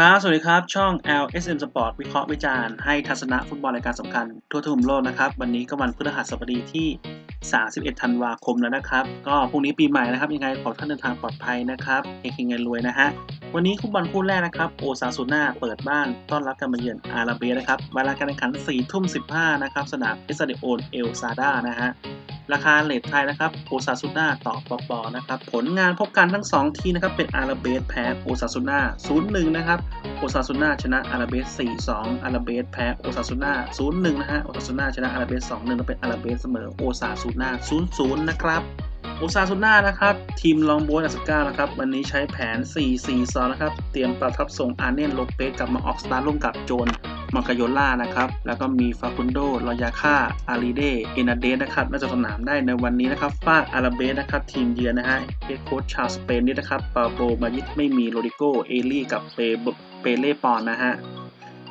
ครับ สวัสดีครับ ช่อง LSM Sport วิเคราะห์วิจารณ์ให้ทัศนะฟุตบอลรายการสำคัญ ทั่วทุกมุมโลกนะครับ วันนี้ก็วันพฤหัสบดีที่ 31 ธันวาคมแล้วนะครับ ก็พรุ่งนี้ปีใหม่นะครับ ยังไงขอท่านเดินทางปลอดภัยนะครับเฮงเงินรวยนะฮะ วันนี้คู่บอลคู่แรกนะครับ โอซาซูน่าเปิดบ้านต้อนรับการมาเยือนอาราเบียนะครับเวลาการแข่งขัน4ทุ่ม15นะครับ สนามเอสเดโอนเอลซาดานะฮะ ราคาเลทไทยนะครับโอซาซูน่าต่อปอปอนะครับ ผลงานพบกันทั้ง 2 ทีนะครับ เป็นอาราเบสแพ้โอซาซูน่า0-1 นะครับ โอซาซูน่าชนะอาราเบส 4-2 อาราเบสแพ้โอซาซูน่า0-1 นะฮะ โอซาซูน่าชนะอาราเบส 2-1 แล้วเป็นอาราเบสเสมอโอซาซูน่า0-0 นะครับโอซาซูน่านะครับ ทีมลองโบสอัสก้านะครับ วันนี้ใช้แผน 4-4-2 นะครับ เตรียมประทับส่งอาร์เนนโลเปสกลับมาออกสตาร์ร่วมกับโจน มากาโยล่านะครับ แล้วก็มีฟาคุนโดลอยาค่าอารีเดเอนาเดสนะครับน่าจะสนามได้ในวันนี้นะครับฟาดอาราเบสนะครับ ทีมเยือนนะฮะเฮดโค้ชชาวสเปนนี่นะครับปาโบมายิตไม่มีโรดิโกเอลี่กับเปเปเล่ปอนนะฮะ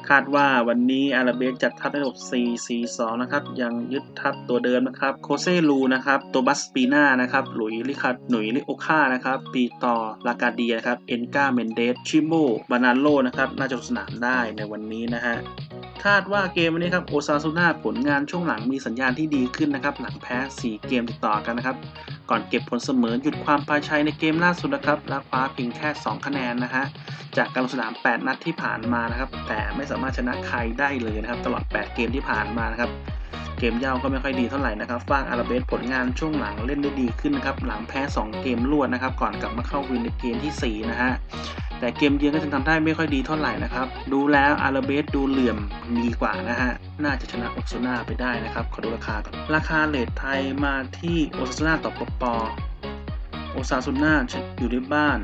คาดว่าวันนี้อาราเบสจัดทัพในระบบ4 4 2 นะครับ ยังยึดทัพตัวเดิมนะครับ โคเซลูนะครับโตบัสปีนานะครับ หลุยลิคาหนุยลิโอค่านะครับ ปีต่อลากาเดียนะครับ เอ็นกาเมนเดส ชิโมบานาโลนะครับ น่าจะลงสนามได้ในวันนี้นะฮะคาดว่าเกมวันนี้ครับโอซาซูน่าผลงานช่วงหลังมีสัญญาณที่ดีขึ้นนะครับ หลังแพ้ 4 เกมติดต่อกันนะครับ ก่อนเก็บผลเสมอหยุดความพาชัยในเกมล่าสุดนะครับและคว้าเพียงแค่ 2 คะแนนนะฮะจากการลงสนาม 8 นัดที่ผ่านมานะครับ แต่ไม่สามารถชนะใครได้เลยนะครับ ตลอด 8 เกมที่ผ่านมานะครับเกมเย่าก็ไม่ค่อยดีเท่าไหร่นะครับฟางอาราเบสผลงานช่วงหลังเล่นได้ดีขึ้นนะครับ หลังแพ้ 2 เกมรวดนะครับ ก่อนกลับมาเข้าวินในเกมที่ 4 นะฮะ แต่เกมเยือนก็จะทำได้ไม่ค่อยดีเท่าไหร่นะครับ ดูแล้วอาราเบสดูเหลื่อมดีกว่านะฮะ น่าจะชนะโอซาซูน่าไปได้นะครับ ขอดูราคาก่อน ราคาเลทไทยมาที่โอซาซูน่าต่อปปโอซาซูน่าอยู่ในบ้าน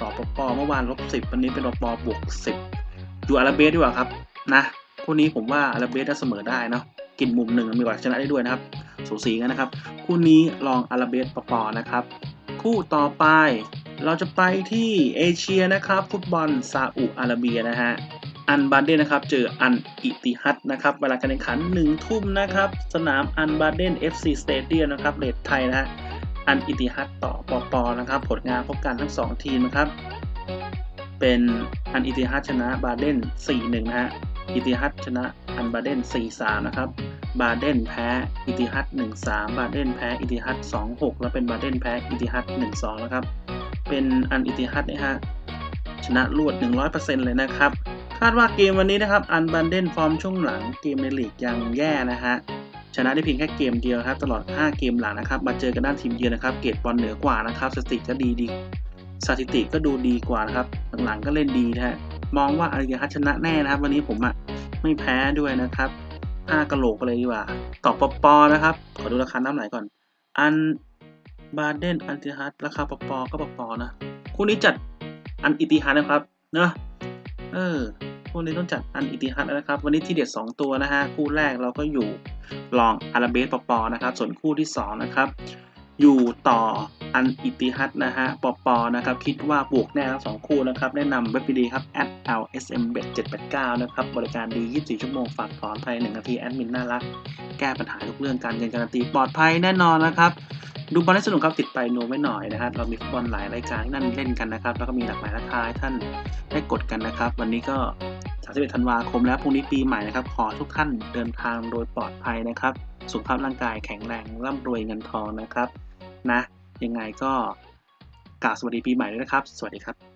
ต่อปปเมื่อวานลบสิบวันนี้เป็นปปบวกสิบอยู่อาราเบสดีกว่าครับนะคู่นี้ผมว่าอาราเบสได้เสมอได้เนาะกินมุมหนึ่งมีโอกาสชนะได้ด้วยนะครับ สูสีกันนะครับ คู่นี้ลองอาราเบสปปนะครับ คู่ต่อไป เราจะไปที่เอเชียนะครับ ฟุตบอลซาอุอาระเบียนะฮะอันบาเดนนะครับ เจออันอิติฮัดนะครับ เวลาการแข่งขัน1ทุ่มนะครับ สนามอันบาเดน FC Stadium นะครับเลดไทยนะฮะอันอิติฮัดต่อปอปอนะครับ ผลงานพบกันทั้ง 2 ทีมนะครับ เป็นอันอิติฮัดชนะบาเดน 4-1 นะฮะอิติฮัดชนะอันบาเดน 4-3 นะครับ บาเดนแพ้อิติฮัด1-3 บาเดนแพ้อิติฮัด2-6 แล้วเป็นบาเดนแพ้อิติฮัด1-2 นะครับ เป็นอันอิติฮัดนะฮะชนะรวด 100%เลยนะครับ คาดว่าเกมวันนี้นะครับอันบันเดนฟอร์มช่วงหลังเกมในลีกยังแย่นะฮะชนะได้เพียงแค่เกมเดียวครับตลอด 5 เกมหลังนะครับ มาเจอกันด้านทีมเยือนนะครับ เกรดบอลเหนือกว่านะครับสถิติก็ดีดีสถิติก็ดูดีกว่านะครับหลังๆก็เล่นดีนะฮะมองว่าอันอิติฮัดชนะแน่นะครับ วันนี้ผมอะไม่แพ้ด้วยนะครับห้ากะโหลกไปเลยดีกว่า ต่อปอปอนะครับขอดูราคาน้ำไหลก่อน อัน บาเดนอันติฮัดราคาปปอก็ปปอนะคู่นี้จัดอันอิติฮัดนะครับเนะเออคู่นี้ต้องจัดอันอิติฮัดนะครับ วันนี้ที่เด็ด2ตัวนะฮะคู่แรกเราก็อยู่ลองอาราเบสปปอนะครับ ส่วนคู่ที่2นะครับอยู่ต่ออันอิติฮัดนะฮะปปอนะครับ คิดว่าบวกแน่ทั้งสองคู่นะครับ แนะนำเว็บดีครับ @lsmbet 789นะครับ บริการดี 24 ชั่วโมง ฝากถอนภายใน1นาที แอดมินน่ารัก แก้ปัญหาทุกเรื่องการเงินการันตี ปลอดภัยแน่นอนนะครับ ดูบอลให้สนุกครับติดไปโนไว้หน่อยนะครับเรามีฟุตบอลหลายรายการที่นั่นเล่นกันนะครับ แล้วก็มีหลากหลายราคาให้ท่านได้กดกันนะครับ วันนี้ก็ 31 ธันวาคมแล้วพรุ่งนี้ปีใหม่นะครับ ขอทุกท่านเดินทางโดยปลอดภัยนะครับ สุขภาพร่างกายแข็งแรงร่ำรวยเงินทองนะครับนะยังไงก็กล่าวสวัสดีปีใหม่ด้วยนะครับ สวัสดีครับ